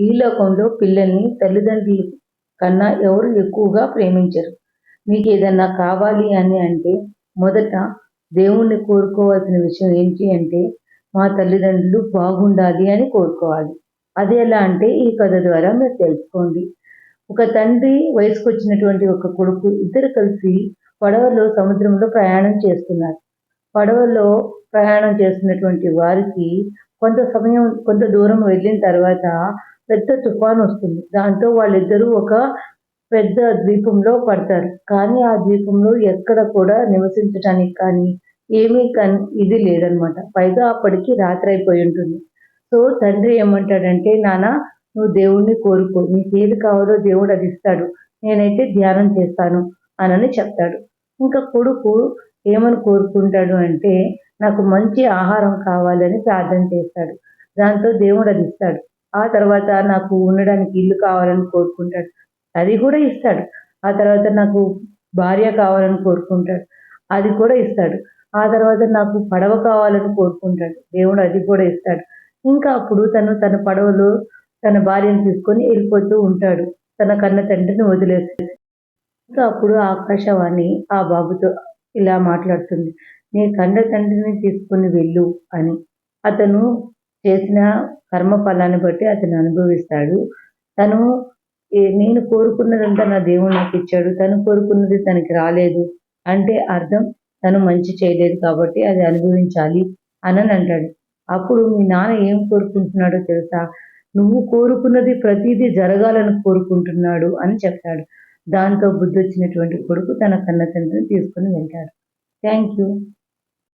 ఈ లోకంలో పిల్లల్ని తల్లిదండ్రులు కన్నా ఎవరు ఎక్కువగా ప్రేమించరు. మీకు ఏదన్నా కావాలి అని అంటే మొదట దేవుణ్ణి కోరుకోవాల్సిన విషయం ఏంటి అంటే మా తల్లిదండ్రులు బాగుండాలి అని కోరుకోవాలి. అది ఎలా అంటే ఈ కథ ద్వారా మీరు తెలుసుకోండి. ఒక తండ్రి వయసుకొచ్చినటువంటి ఒక కొడుకు ఇద్దరు కలిసి పడవలో సముద్రంలో ప్రయాణం చేస్తున్నారు. పడవలో ప్రయాణం చేస్తున్నటువంటి వారికి కొంత సమయం కొంత దూరం వెళ్ళిన తర్వాత పెద్ద తుఫాను వస్తుంది. దాంతో వాళ్ళిద్దరూ ఒక పెద్ద ద్వీపంలో పడతారు. కానీ ఆ ద్వీపంలో ఎక్కడ కూడా నివసించడానికి కానీ ఏమీ కన్ ఇది లేదనమాట పైగా అప్పటికి రాత్రి అయిపోయి ఉంటుంది. సో తండ్రి ఏమంటాడంటే నాన్న నువ్వు దేవుణ్ణి కోరుకో. నీకు ఏది కావాలో దేవుడు అది ఇస్తాడు. నేనైతే ధ్యానం చేస్తాను అనని చెప్తాడు. ఇంకా కొడుకు ఏమని కోరుకుంటాడు అంటే నాకు మంచి ఆహారం కావాలని ప్రార్థన చేస్తాడు. దాంతో దేవుడు అది ఇస్తాడు. ఆ తర్వాత నాకు ఉండడానికి ఇల్లు కావాలని కోరుకుంటాడు. అది కూడా ఇస్తాడు. ఆ తర్వాత నాకు భార్య కావాలని కోరుకుంటాడు. అది కూడా ఇస్తాడు. ఆ తర్వాత నాకు పడవ కావాలని కోరుకుంటాడు. దేవుడు అది కూడా ఇస్తాడు. ఇంకా అప్పుడు తను తన పడవలో తన భార్యను తీసుకొని వెళ్ళిపోతూ ఉంటాడు. తన కన్న తండ్రిని వదిలేసి. ఇంకా అప్పుడు ఆకాశవాణి ఆ బాబుతో ఇలా మాట్లాడుతుంది. నీ కన్న తండ్రిని తీసుకొని వెళ్ళు అని. అతను చేసిన కర్మ ఫలాన్ని బట్టి అతను అనుభవిస్తాడు. తను ఏ- నేను కోరుకున్నదంతా నా దేవుడు నాకు ఇచ్చాడు. తను కోరుకున్నది తనకి రాలేదు అంటే అర్థం తను మంచి చేయలేదు కాబట్టి అది అనుభవించాలి అని అంటాడు. అప్పుడు మీ నాన్న ఏం కోరుకుంటున్నాడో తెలుసా? నువ్వు కోరుకున్నది ప్రతిదీ జరగాలని కోరుకుంటున్నాడు అని చెప్తాడు. దాంతో బుద్ధి వచ్చినటువంటి కొడుకు తన కన్న తండ్రిని తీసుకుని వెళ్తాడు. Thank you.